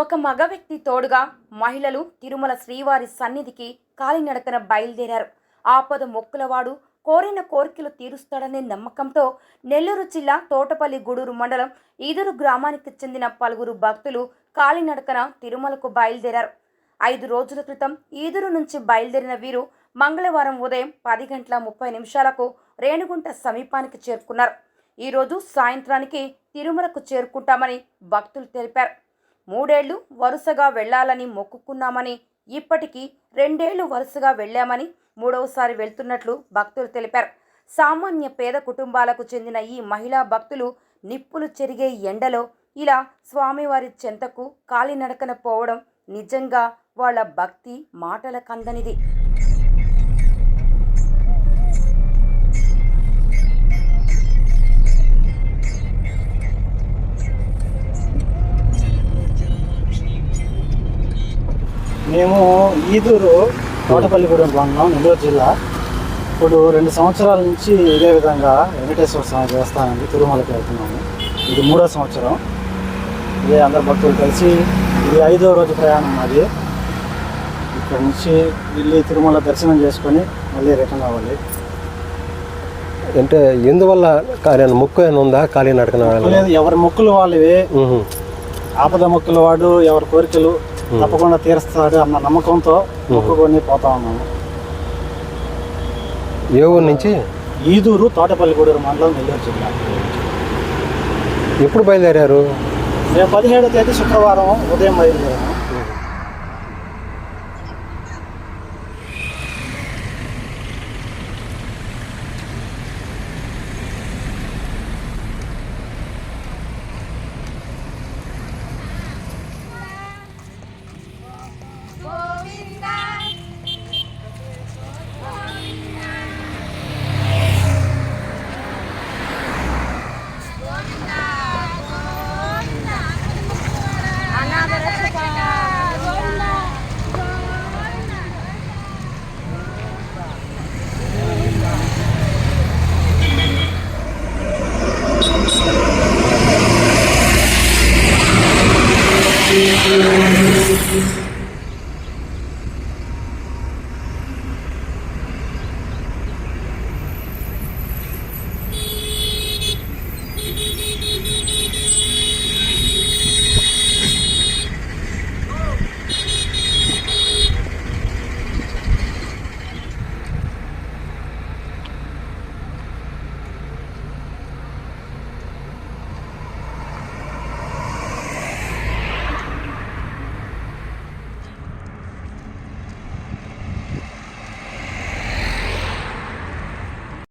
ఒక మగ వ్యక్తి తోడుగా మహిళలు తిరుమల శ్రీవారి సన్నిధికి కాలినడకన బయలుదేరారు. ఆపద మొక్కులవాడు కోరిన కోరికలు తీరుస్తాడనే నమ్మకంతో నెల్లూరు జిల్లా తోటపల్లి గూడూరు మండలం ఈదురు గ్రామానికి చెందిన పలువురు భక్తులు కాలినడకన తిరుమలకు బయలుదేరారు. ఐదు రోజుల క్రితం ఈదురు నుంచి బయలుదేరిన వీరు మంగళవారం ఉదయం పది గంటల ముప్పై నిమిషాలకు రేణుగుంట సమీపానికి చేరుకున్నారు. ఈరోజు సాయంత్రానికి తిరుమలకు చేరుకుంటామని భక్తులు తెలిపారు. మూడేళ్ళు వరుసగా వెళ్ళాలని మొక్కుకున్నామని ఇప్పటికీ రెండేళ్ళు వరుసగా వెళ్ళామని మూడవసారి వెళ్తున్నట్లు భక్తులు తెలిపారు. సామాన్య పేద కుటుంబాలకు చెందిన ఈ మహిళా భక్తులు నిప్పులు చెరిగే ఎండలో ఇలా స్వామివారి చెంతకు కాలినడకన పోవడం నిజంగా వాళ్ళ భక్తి మాటల కందనిది. మేము ఈదూరు తోటపల్లిగూడెం మండలం నెల్లూరు జిల్లా. ఇప్పుడు రెండు సంవత్సరాల నుంచి ఇదే విధంగా వెంకటేశ్వర స్వామి దేవస్థానానికి తిరుమలకి వెళ్తున్నాము. ఇది మూడో సంవత్సరం. ఇదే అందరు భక్తులు కలిసి ఇది ఐదో రోజు ప్రయాణం మాది. ఇక్కడ నుంచి వెళ్ళి తిరుమల దర్శనం చేసుకొని మళ్ళీ రిటర్న్ అవ్వాలి. అంటే ఎందువల్ల ముక్కు ఏమైనా ఉందా? ఖాళీ నడకన లేదు ఎవరి మొక్కులు వాళ్ళవి. ఆపద మొక్కుల వాడు ఎవరి కోరికలు తప్పకుండా తీరుస్తాడు అన్న నమ్మకంతో మొక్కుకొని పోతా ఉన్నాము ఏ ఊరు నుంచి? ఈదూరు తోటపల్లిగూడూరు మండలం నెల్లూరు జిల్లా. ఎప్పుడు బయలుదేరారు? రేపు పదిహేడో తేదీ శుక్రవారం ఉదయం బయలుదేరాము Thank you.